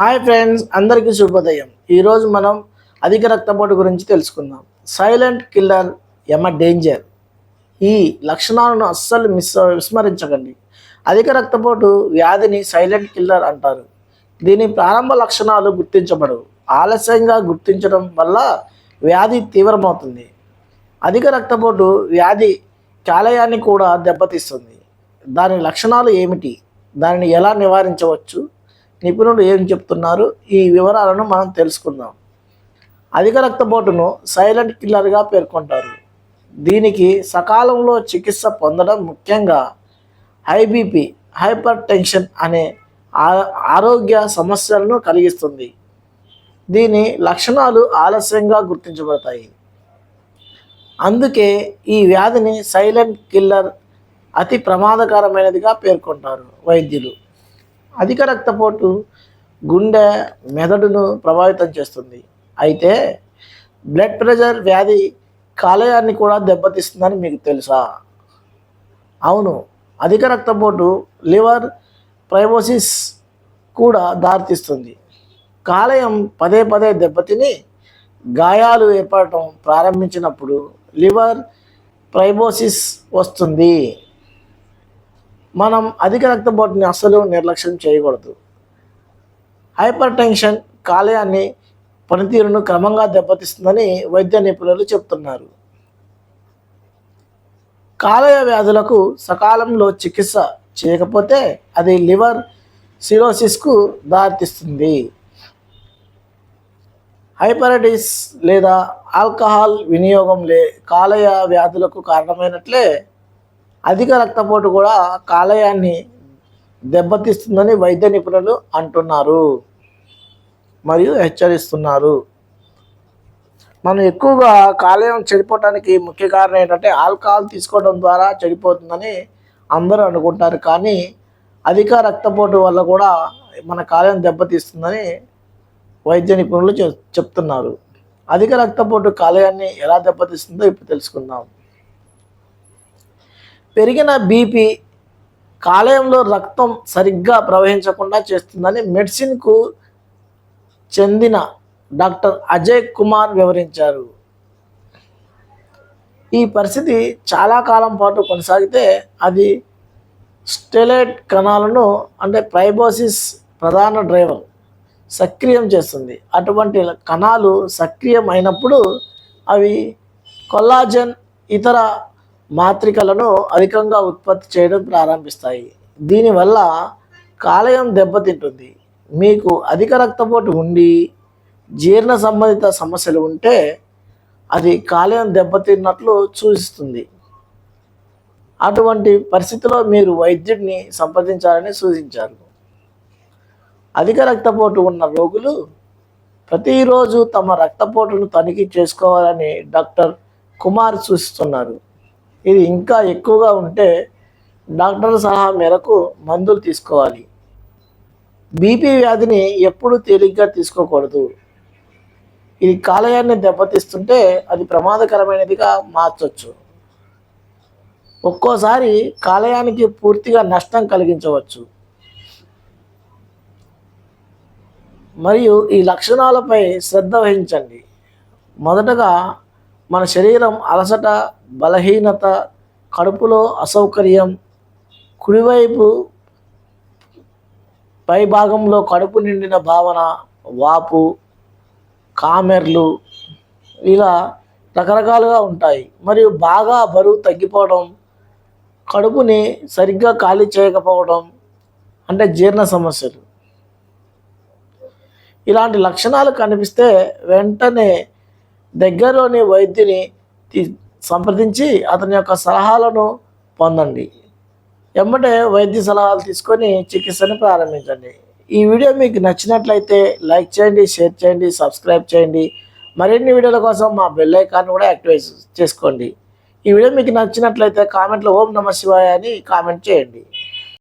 Hi friends అందరికీ శుభోదయం. ఈరోజు మనం అధిక రక్తపోటు గురించి తెలుసుకుందాం. సైలెంట్ కిల్లర్ ఎమ డేంజర్. ఈ లక్షణాలను అస్సలు మిస్ విస్మరించకండి. అధిక రక్తపోటు వ్యాధిని సైలెంట్ కిల్లర్ అంటారు. దీని ప్రారంభ లక్షణాలు గుర్తించబడవు. ఆలస్యంగా గుర్తించడం వల్ల వ్యాధి తీవ్రమవుతుంది. అధిక రక్తపోటు వ్యాధి కాలేయాన్ని కూడా దెబ్బతీస్తుంది. దాని లక్షణాలు ఏమిటి? దానిని ఎలా నివారించవచ్చు? నిపుణులు ఏం చెప్తున్నారు? ఈ వివరాలను మనం తెలుసుకుందాం. అధిక రక్తపోటును సైలెంట్ కిల్లర్గా పేర్కొంటారు. దీనికి సకాలంలో చికిత్స పొందడం ముఖ్యంగా హైబీపీ హైపర్ టెన్షన్ అనే ఆ- ఆరోగ్య సమస్యలను కలిగిస్తుంది. దీని లక్షణాలు ఆలస్యంగా గుర్తించబడతాయి. అందుకే ఈ వ్యాధిని సైలెంట్ కిల్లర్ అతి ప్రమాదకరమైనదిగా పేర్కొంటారు వైద్యులు. అధిక రక్తపోటు గుండె మెదడును ప్రభావితం చేస్తుంది. అయితే బ్లడ్ ప్రెషర్ వ్యాధి కాలేయాన్ని కూడా దెబ్బతీస్తుందని మీకు తెలుసా? అవును అధిక రక్తపోటు లివర్ ప్రైమోసిస్ కూడా దారితీస్తుంది. కాలేయం పదే పదే దెబ్బతిని గాయాలు ఏర్పడటం ప్రారంభించినప్పుడు లివర్ ప్రైమోసిస్ వస్తుంది. మనం అధిక రక్తపోటుని అస్సలు నిర్లక్ష్యం చేయకూడదు. హైపర్ టెన్షన్ కాలేయాన్ని పనితీరును క్రమంగా దెబ్బతీస్తుందని వైద్య నిపుణులు చెప్తున్నారు. కాలేయ వ్యాధులకు సకాలంలో చికిత్స చేయకపోతే అది లివర్ సిరోసిస్కు దారితీస్తుంది. హైపరటిస్ లేదా ఆల్కహాల్ వినియోగం లే కాలేయ వ్యాధులకు కారణమైనట్లే అధిక రక్తపోటు కూడా కాలేయాన్ని దెబ్బతీస్తుందని వైద్య నిపుణులు అంటున్నారు. మరియు హెచ్చరిస్తున్నారు. మనం ఎక్కువగా కాలేయం చెడిపోవటానికి ముఖ్య కారణం ఏంటంటే ఆల్కహాల్ తీసుకోవడం ద్వారా చెడిపోతుందని అందరూ అనుకుంటారు. కానీ అధిక రక్తపోటు వల్ల కూడా మన కాలేయం దెబ్బతీస్తుందని వైద్య నిపుణులు చెప్- చెప్తున్నారు. అధిక రక్తపోటు కాలేయాన్ని ఎలా దెబ్బతీస్తుందో ఇప్పుడు తెలుసుకుందాం. పెరిగిన బీపీ కాలేయంలో రక్తం సరిగ్గా ప్రవహించకుండా చేస్తుందని మెడిసిన్కు చెందిన డాక్టర్ అజయ్ కుమార్ వివరించారు. ఈ పరిస్థితి చాలా కాలం పాటు కొనసాగితే అది స్టెలైట్ కణాలను అంటే ప్రైబోసిస్ ప్రధాన డ్రైవర్ సక్రియం చేస్తుంది. అటువంటి కణాలు సక్రియం అయినప్పుడు అవి కొల్లాజన్ ఇతర మాత్రికలను అధికంగా ఉత్పత్తి చేయడం ప్రారంభిస్తాయి. దీనివల్ల కాలేయం దెబ్బతింటుంది. మీకు అధిక రక్తపోటు ఉండి జీర్ణ సంబంధిత సమస్యలు ఉంటే అది కాలేయం దెబ్బతిన్నట్లు సూచిస్తుంది. అటువంటి పరిస్థితిలో మీరు వైద్యుడిని సంప్రదించాలని సూచించారు. అధిక రక్తపోటు ఉన్న రోగులు ప్రతిరోజు తమ రక్తపోటును తనిఖీ చేసుకోవాలని డాక్టర్ కుమార్ సూచిస్తున్నారు. ఇది ఇంకా ఎక్కువగా ఉంటే డాక్టర్ సలహా మేరకు మందులు తీసుకోవాలి. బీపీ వ్యాధిని ఎప్పుడు తేలిగ్గా తీసుకోకూడదు. ఇది కాలేయాన్ని దెబ్బతీస్తుంటే అది ప్రమాదకరమైనదిగా మార్చవచ్చు ఒక్కోసారి కాలేయానికి పూర్తిగా నష్టం కలిగించవచ్చు. మరియు ఈ లక్షణాలపై శ్రద్ధ వహించండి. మొదటగా మన శరీరం అలసట బలహీనత కడుపులో అసౌకర్యం కుడివైపు పై భాగంలో కడుపు నిండిన భావన వాపు కామెర్లు ఇలా రకరకాలుగా ఉంటాయి. మరియు బాగా బరువు తగ్గిపోవడం కడుపుని సరిగ్గా ఖాళీ చేయకపోవడం అంటే జీర్ణ సమస్యలు. ఇలాంటి లక్షణాలు కనిపిస్తే వెంటనే దగ్గరలోని వైద్యుని సంప్రదించి అతని యొక్క సలహాలను పొందండి. వెంబడే వైద్య సలహాలు తీసుకొని చికిత్సను ప్రారంభించండి. ఈ వీడియో మీకు నచ్చినట్లయితే లైక్ చేయండి షేర్ చేయండి సబ్స్క్రైబ్ చేయండి. మరిన్ని వీడియోల కోసం మా బెల్ ఐకాన్ కూడా యాక్టివేట్ చేసుకోండి. ఈ వీడియో మీకు నచ్చినట్లయితే కామెంట్లో ఓం నమ శివాయ అని కామెంట్ చేయండి.